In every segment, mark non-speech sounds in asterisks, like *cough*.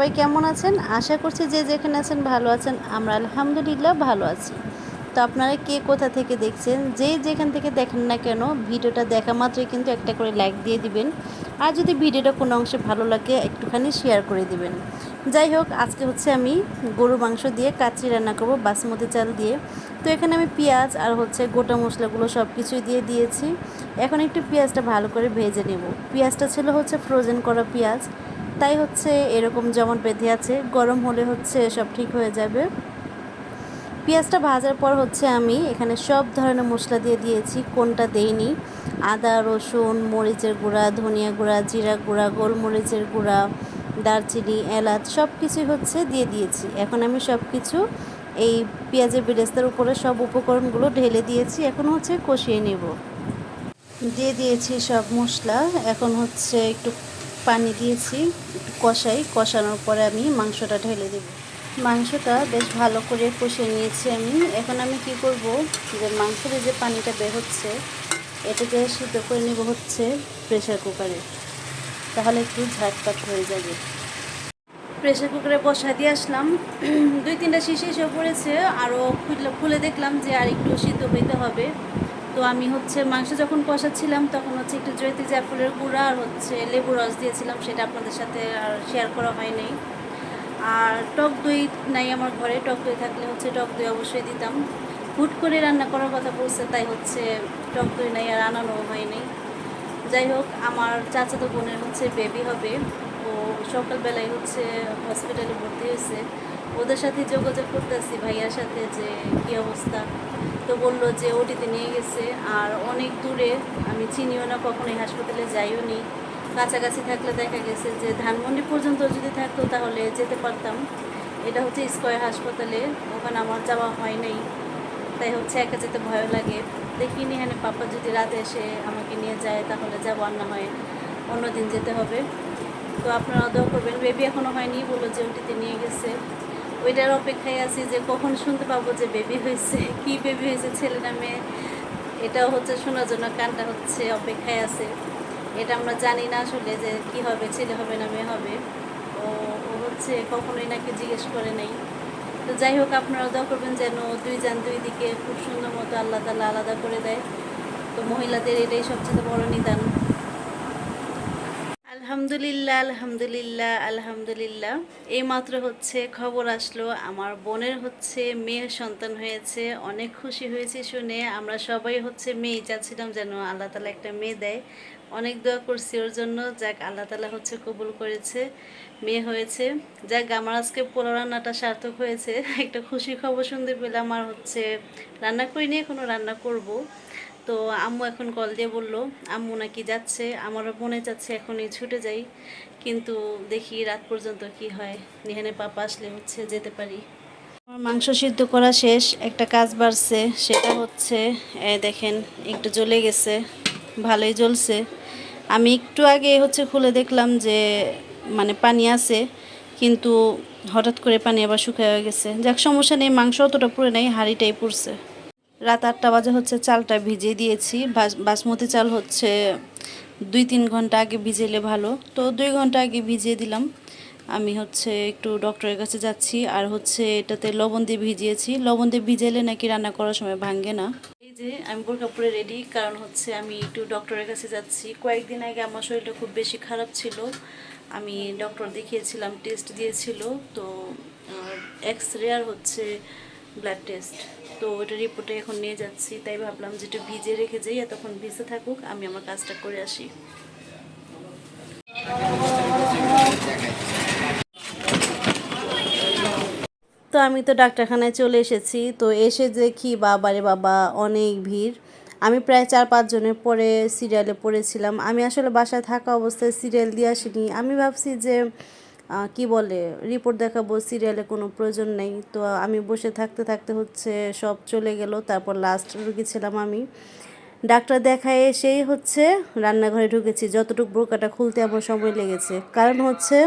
সবাই কেমন আছেন? আশা করছি যে যেখানে আছেন ভালো আছেন। আমরা আলহামদুলিল্লাহ ভালো আছি। তো আপনারা কে কোথা থেকে দেখছেন? যে যেখান থেকে দেখেন না কেন, ভিডিওটা দেখা মাত্রই কিন্তু একটা করে লাইক দিয়ে দিবেন। আর যদি ভিডিওটা কোনো অংশে ভালো লাগে, একটুখানি শেয়ার করে দিবেন। যাই হোক, আজকে হচ্ছে আমি গরু মাংস দিয়ে কাচ্চি রান্না করব, বাসমতি চাল দিয়ে। তো এখানে আমি পেঁয়াজ আর হচ্ছে গোটা মশলাগুলো সব কিছুই দিয়ে দিয়েছি। এখন একটু পেঁয়াজটা ভালো করে ভেজে নেব। পেঁয়াজটা ছিল হচ্ছে ফ্রোজেন করা পেঁয়াজ। তাই হচ্ছে এরকম যেমন বেঁধে আছে, গরম হলে হচ্ছে সব ঠিক হয়ে যাবে। পেঁয়াজটা ভাজার পর হচ্ছে আমি এখানে সব ধরনের মশলা দিয়ে দিয়েছি, কোনটা দেইনি। আদা, রসুন, মরিচের গুঁড়া, ধনিয়া গুঁড়া, জিরা গুঁড়া, গোলমরিচের গুঁড়া, দারচিনি, এলাচ সব কিছুই হচ্ছে দিয়ে দিয়েছি। এখন আমি সব কিছু এই পেঁয়াজের বেরেস্তার উপরে সব উপকরণগুলো ঢেলে দিয়েছি, এখন হচ্ছে কষিয়ে নেব। দিয়ে দিয়েছি সব মশলা, এখন হচ্ছে একটু পানি দিয়েছি, কষাই, কষানোর পরে আমি মাংসটা ঢেলে দেব। মাংসটা বেশ ভালো করে কষিয়ে নিয়েছি আমি। এখন আমি কি করব যে মাংসের যে পানিটা বের হচ্ছে, এটাকে সিদ্ধ করে নেব হচ্ছে প্রেশার কুকারে তাহলে একটু ঝাটপাট হয়ে যাবে। প্রেশার কুকারে বসা দিয়ে আসলাম। দুই তিনটা শিশি এসে পড়েছে। আরও খুলে খুলে দেখলাম যে আর একটু সিদ্ধ হইতে হবে। তো আমি হচ্ছে মাংস যখন কষাচ্ছিলাম, তখন হচ্ছে একটু জয়তি জাফলের গুঁড়া আর হচ্ছে লেবু রস দিয়েছিলাম, সেটা আপনাদের সাথে আর শেয়ার করা হয় নাই আর টক দই নাই আমার ঘরে, টক দই থাকলে হচ্ছে টক দই অবশ্যই দিতাম। হুট করে রান্না করার কথা বলছে, তাই হচ্ছে টক দই নাই আর আনানো হয়নি। যাই হোক, আমার চাচাতো বোনের হচ্ছে বেবি হবে। ও সকালবেলায় হচ্ছে হসপিটালে ভর্তি হয়েছে। ওদের সাথে যোগাযোগ করতেছি ভাইয়ার সাথে যে কী অবস্থা। তো বলল যে ওটিতে নিয়ে গেছে, আর অনেক দূরে, আমি চিনিও না, কখনোই হাসপাতালে যাইও নি। কাছাকাছি থাকলে দেখা গেছে যে ধানমন্ডি পর্যন্ত যদি থাকতো তাহলে যেতে পারতাম। এটা হচ্ছে স্কয়ার হাসপাতালে, ওখানে আমার যাওয়া হয় নাই। তাই হচ্ছে একা যেতে ভয় লাগে। দেখিনি হ্যাঁ পাপা যদি রাতে এসে আমাকে নিয়ে যায়, তাহলে যাব আর না হয় অন্যদিন যেতে হবে। তো আপনারা দোয়া করবেন। বেবি এখনও হয়নি বলল যে ওটিতে নিয়ে গেছে। ওইটার অপেক্ষায় আছি যে কখন শুনতে পাবো যে বেবি হয়েছে, কি বেবি হয়েছে, ছেলে না মেয়ে, এটাও হচ্ছে শোনার জন্য কানটা হচ্ছে অপেক্ষায় আছে। এটা আমরা জানি না আসলে যে কি হবে, ছেলে হবে না মেয়ে হবে। ও হচ্ছে কখনোই নাকি জিজ্ঞেস করে নাই। তো যাই হোক আপনারা দোয়া করবেন যেন দুই যান দুই দিকে খুব সুন্দর মতো আল্লাহ তালা আলাদা করে দেয়। তো মহিলাদের এটাই সবচেয়ে বড় নিদান। আলহামদুলিল্লাহ আলহামদুলিল্লাহ আলহামদুলিল্লাহ। এইমাত্র হচ্ছে খবর আসলো, আমার বোনের হচ্ছে মেয়ে সন্তান হয়েছে। অনেক খুশি হয়েছি শুনে। আমরা সবাই হচ্ছে মেয়ে, চাচ্ছিলাম যেন আল্লাহ তালা একটা মেয়ে দেয়। অনেক দোয়া করছি ওর জন্য। যাক, আল্লাহ তালা হচ্ছে কবুল করেছে, মেয়ে হয়েছে। যাক, আমার আজকে পোলা রান্নাটা সার্থক হয়েছে। *laughs* একটা খুশি খবর শুনতে পেলাম। আর হচ্ছে রান্না করিনি এখনও রান্না করব। তো আম্মু এখন কল দিয়ে বলল, আম্মু নাকি যাচ্ছে, আমারও মনে যাচ্ছে, এখনই ছুটে যাই। কিন্তু দেখি রাত পর্যন্ত কি হয় নিহানে পাপা আসলে হচ্ছে যেতে পারি। আমার মাংস সিদ্ধ করা শেষ, একটা কাজ বাড়ছে, সেটা হচ্ছে দেখেন, একটু জ্বলে গেছে, ভালোই জ্বলছে। আমি একটু আগে হচ্ছে খুলে দেখলাম যে মানে পানি আছে, কিন্তু হঠাৎ করে পানি আবার শুকিয়ে গেছে। যাক, সমস্যা নেই, মাংস অতটা পুড়ে নেই, হাঁড়িটাই পুড়ছে। রাত আটটা বাজে হচ্ছে চালটা ভিজিয়ে দিয়েছি। বাস- বাসমতি চাল হচ্ছে দুই তিন ঘণ্টা আগে ভিজেলে ভালো। তো দুই ঘণ্টা আগে ভিজিয়ে দিলাম। আমি হচ্ছে একটু ডক্টরের কাছে যাচ্ছি আর হচ্ছে এটাতে লবণ দিয়ে ভিজিয়েছি। লবণ দিয়ে ভিজেলে নাকি রান্না করার সময় ভাঙে না। এই যে আমি বোরকা পরে রেডি কারণ হচ্ছে আমি একটু ডক্টরের কাছে যাচ্ছি। কয়েকদিন আগে আমার শরীরটা খুব বেশি খারাপ ছিল। আমি ডক্টর দেখিয়েছিলাম টেস্ট দিয়েছিল। তো এক্স রে আর হচ্ছে ব্লাড টেস্ট তো ওইটা রিপোর্টে এখন নিয়ে যাচ্ছি, তাই ভাবলাম যে একটু ভিজে রেখে যাই এতক্ষণ ভিজে থাকুক, আমি আমার কাজটা করে আসি। তো আমি তো ডাক্তারখানায় চলে এসেছি, তো এসে দেখি বাবারে বাবা, অনেক ভিড়। আমি প্রায় চার পাঁচ জনের পরে সিরিয়ালে পড়েছিলাম। আমি আসলে বাসায় থাকা অবস্থায় সিরিয়াল দিয়ে আসিনি। আমি ভাবছি যে কি বলে, রিপোর্ট দেখাবো, সিরিয়ালে কোনো প্রয়োজন নেই। তো আমি বসে থাকতে থাকতে হচ্ছে সব চলে গেল, তারপর লাস্ট রুগী ছিলাম আমি। ডাক্তার দেখায় এসেই হচ্ছে রান্নাঘরে ঢুকেছি, যতটুকু বোরকাটা খুলতে আমার সময় লেগেছে। কারণ হচ্ছে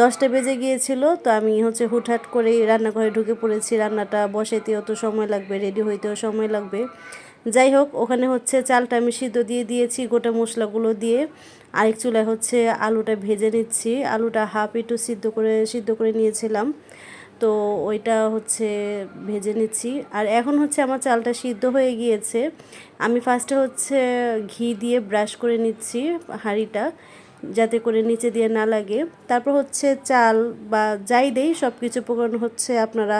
দশটা বেজে গিয়েছিল, তো আমি হচ্ছে হুটহাট করেই রান্নাঘরে ঢুকে পড়েছি, রান্নাটা বসাইতেও তো সময় লাগবে রেডি হইতেও সময় লাগবে। যাই হোক, ওখানে হচ্ছে চালটা আমি সিদ্ধ দিয়ে দিয়েছি, গোটা মশলাগুলো দিয়ে। আরেক চুলায় হচ্ছে আলুটা ভেজে নিচ্ছি। আলুটা হাফ একটু সিদ্ধ করে সিদ্ধ করে নিয়েছিলাম। তো ওইটা হচ্ছে ভেজে নিচ্ছি। আর এখন হচ্ছে আমার চালটা সিদ্ধ হয়ে গিয়েছে। আমি ফার্স্টে হচ্ছে ঘি দিয়ে ব্রাশ করে নিচ্ছি হাঁড়িটা, যাতে করে নিচে দিয়ে না লাগে। তারপর হচ্ছে চাল বা যাই দেই সব কিছু উপকরণ হচ্ছে। আপনারা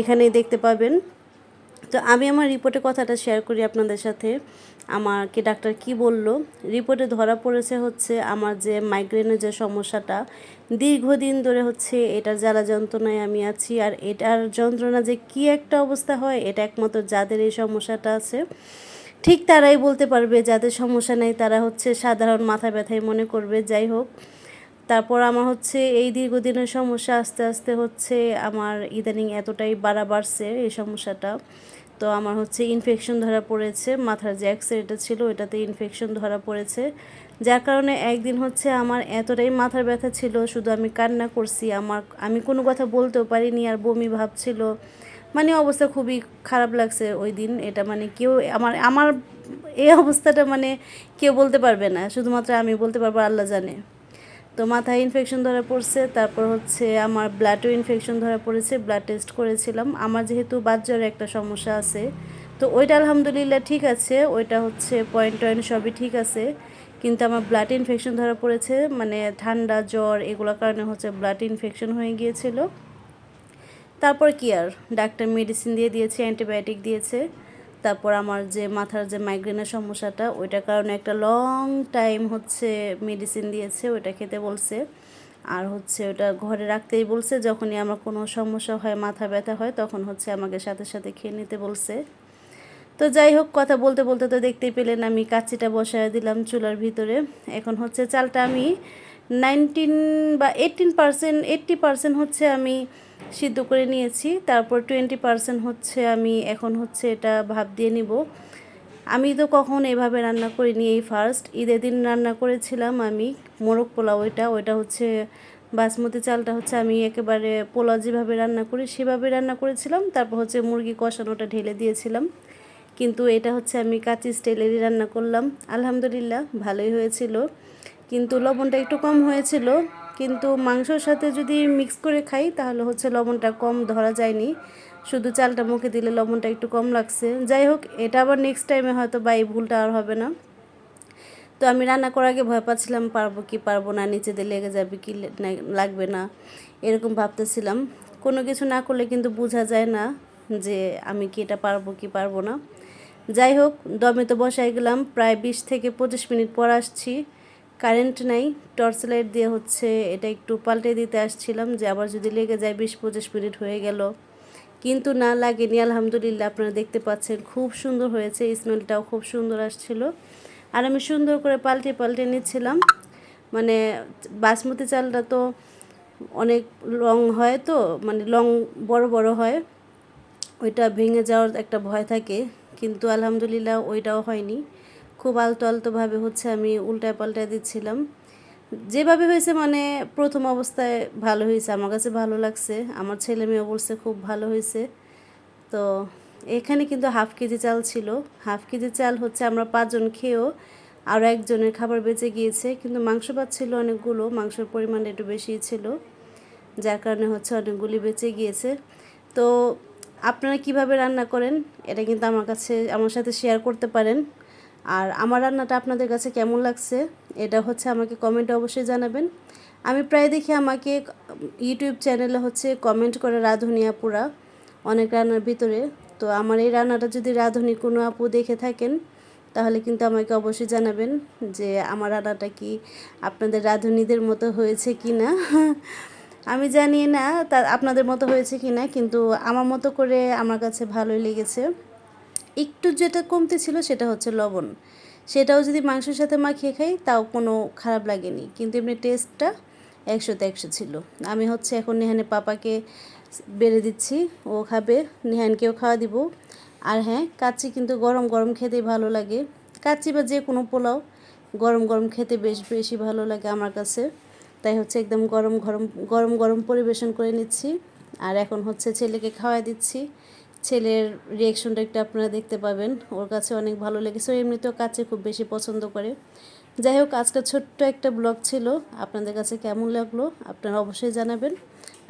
এখানেই দেখতে পাবেন। তো আমি আমার রিপোর্টে কথাটা শেয়ার করি আপনাদের সাথে। আমাকে ডাক্তার কি বলল? রিপোর্টে ধরা পড়েছে হচ্ছে আমার যে মাইগ্রেনের যে সমস্যাটা, দীর্ঘদিন ধরে হচ্ছে এটার জ্বালা যন্ত্রণায় আমি আছি আর এটার যন্ত্রণা যে কি একটা অবস্থা হয়, এটা একমাত্র যাদের এই সমস্যাটা আছে। ঠিক তারাই বলতে পারবে, যাদের সমস্যা নেই তারা হচ্ছে সাধারণ মাথা ব্যথাই মনে করবে, যাই হোক। তারপর আমার হচ্ছে এই দীর্ঘদিনের সমস্যা আস্তে আস্তে হচ্ছে আমার ইদানিং এতটাই বাড়া বাড়ছে এই সমস্যাটা। তো আমার হচ্ছে ইনফেকশন ধরা পড়েছে, মাথার যে এক্সরেটা ছিল ওটাতে ইনফেকশন ধরা পড়েছে। যার কারণে একদিন হচ্ছে আমার এতটাই মাথার ব্যথা ছিল, শুধু আমি কান্না করছি, আমার, আমি কোনো কথা বলতেও পারিনি আর বমি ভাব ছিল। মানে অবস্থা খুবই খারাপ লাগছে ওই দিন, এটা মানে কেউ, আমার আমার এই অবস্থাটা মানে কেউ বলতে পারবে না, শুধুমাত্র আমি বলতে পারব আল্লাহ জানে। তো মাথায় ইনফেকশন ধরা পড়ছে, তারপর হচ্ছে আমার ব্লাডও ইনফেকশন ধরা পড়েছে ব্লাড টেস্ট করেছিলাম। আমার যেহেতু বাচ্চার একটা সমস্যা আছে, তো ওইটা আলহামদুলিল্লাহ ঠিক আছে, ওইটা হচ্ছে পয়েন্ট টয়েন্ট সবই ঠিক আছে। কিন্তু আমার ব্লাড ইনফেকশন ধরা পড়েছে মানে ঠান্ডা, জ্বর, এগুলোর কারণে হচ্ছে ব্লাড ইনফেকশন হয়ে গিয়েছিল। তারপর কি আর? ডাক্তার মেডিসিন দিয়ে দিয়েছে অ্যান্টিবায়োটিক দিয়েছে। তারপর আমার যে মাথার যে মাইগ্রেনের সমস্যাটা ওইটার কারণে একটা লং টাইম হচ্ছে মেডিসিন দিয়েছে, ওইটা খেতে বলছে। আর হচ্ছে ওটা ঘরে রাখতেই বলছে, যখনই আমার কোনো সমস্যা হয়, মাথা ব্যথা হয়, তখন হচ্ছে আমাকে সাথে সাথে খেয়ে নিতে বলছে। তো যাই হোক, কথা বলতে বলতে তো দেখতেই পেলেন আমি কাচিটা বসায় দিলাম চুলার ভিতরে। এখন হচ্ছে চালটা আমি নাইনটিন বা এইটিন পার্সেন্ট, এইট্টি পার্সেন্ট হচ্ছে আমি সিদ্ধ করে নিয়েছি। তারপর টোয়েন্টি পার্সেন্ট হচ্ছে আমি এখন হচ্ছে এটা ভাব দিয়ে নিব। আমি তো কখন এভাবে রান্না করিনি এই ফার্স্ট ঈদের দিন রান্না করেছিলাম আমি মোরগ পোলাও ওইটা ওইটা হচ্ছে বাসমতি চালটা হচ্ছে আমি একেবারে পোলাও যেভাবে রান্না করি সেভাবে রান্না করেছিলাম। তারপর হচ্ছে মুরগি কষানোটা ঢেলে দিয়েছিলাম। কিন্তু এটা হচ্ছে আমি কাঁচি স্টাইলেরই রান্না করলাম। আলহামদুলিল্লাহ ভালোই হয়েছিল। কিন্তু লবণটা একটু কম হয়েছিল, কিন্তু মাংসর সাথে যদি মিক্স করে খাই, তাহলে হচ্ছে লবণটা কম ধরা যায়নি। শুধু চালটা মুখে দিলে লবণটা একটু কম লাগছে। যাই হোক, এটা আবার নেক্সট টাইমে হয়তো বা এই ভুলটা আর হবে না। তো আমি রান্না করার আগে ভয় পাচ্ছিলাম, পারব কি পারব না নিচেতে লেগে যাবে কি লাগবে না, এরকম ভাবতেছিলাম। কোনো কিছু না করলে কিন্তু বোঝা যায় না যে আমি কি এটা পারব কি পারব না। যাই হোক, দমে তো বসাই গেলাম, প্রায় বিশ থেকে পঁচিশ মিনিট পর আসছি। কারেন্ট নাই, টর্চ লাইট দিয়ে হচ্ছে এটা একটু পাল্টে দিতে আসছিলাম যে আবার যদি লেগে যায় বিশ পঁচিশ মিনিট হয়ে গেল। কিন্তু না লাগেনি, আলহামদুলিল্লাহ আপনারা দেখতে পাচ্ছেন খুব সুন্দর হয়েছে, স্মেলটাও খুব সুন্দর আসছিল। আর আমি সুন্দর করে পাল্টে পাল্টে নিচ্ছিলাম। মানে বাসমতি চালটা তো অনেক লং হয় তো মানে লং বড় বড় হয়, ওইটা ভেঙে যাওয়ার একটা ভয় থাকে। কিন্তু আলহামদুলিল্লাহ ওইটাও হয়নি। খুব আলতো আলতোভাবে হচ্ছে আমি উল্টায় পাল্টায় দিচ্ছিলাম। যেভাবে হয়েছে মানে প্রথম অবস্থায় ভালো হয়েছে, আমার কাছে ভালো লাগছে। আমার ছেলে মেয়ে বলছে খুব ভালো হয়েছে। তো এখানে কিন্তু হাফ কেজি চাল ছিল। হাফ কেজি চাল হচ্ছে আমরা পাঁচজন খেয়েও আরও একজনের খাবার বেঁচে গিয়েছে। কিন্তু মাংস ভাত ছিল অনেকগুলো, মাংসের পরিমাণ একটু বেশি ছিল, যার কারণে হচ্ছে অনেকগুলি বেঁচে গিয়েছে। তো আপনারা কীভাবে রান্না করেন, এটা কিন্তু আমার কাছে, আমার সাথে শেয়ার করতে পারেন। আর আমার রান্নাটা আপনাদের কাছে কেমন লাগছে, এটা হচ্ছে আমাকে কমেন্টে অবশ্যই জানাবেন। আমি প্রায় দেখি আমাকে ইউটিউব চ্যানেলে হচ্ছে কমেন্ট করে রাঁধুনি আপুরা অনেক রান্নার ভিতরে। তো আমার এই রান্নাটা যদি রাঁধুনি কোনো আপু দেখে থাকেন, তাহলে কিন্তু আমাকে অবশ্যই জানাবেন যে আমার রান্নাটা কি আপনাদের রাঁধুনিদের মতো হয়েছে কি না আমি জানি না তা আপনাদের মতো হয়েছে কি না কিন্তু আমার মতো করে আমার কাছে ভালোই লেগেছে। একটু যেটা কমতে ছিল সেটা হচ্ছে লবণ। সেটাও যদি মাংসের সাথে মাখিয়ে খাই, তাও কোনো খারাপ লাগেনি। কিন্তু এমনি টেস্টটা একশোতে একশো ছিল। আমি হচ্ছে এখন নেহানে পাপাকে বেড়ে দিচ্ছি। ও খাবে, নেহানকেও খাওয়া দিব। আর হ্যাঁ কাচ্চি কিন্তু গরম গরম খেতেই ভালো লাগে। কাচ্চি বা যে কোনো পোলাও গরম গরম খেতে বেশ বেশি ভালো লাগে আমার কাছে। তাই হচ্ছে একদম গরম গরম গরম গরম পরিবেশন করে নিচ্ছি। আর এখন হচ্ছে ছেলেকে খাওয়াই দিচ্ছি। ছেলের রিয়াকশনটা একটু আপনারা দেখতে পাবেন। ওর কাছে অনেক ভালো লেগেছে এমনিতেও কাছে খুব বেশি পছন্দ করে। যাই হোক, আজকে ছোট্ট একটা ব্লগ ছিল। আপনাদের কাছে কেমন লাগল আপনারা অবশ্যই জানাবেন।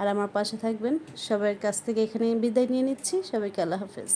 আর আমার পাশে থাকবেন। সবার কাছ থেকে এখানে বিদায় নিয়ে নিচ্ছি। সবাইকে আল্লাহ হাফেজ।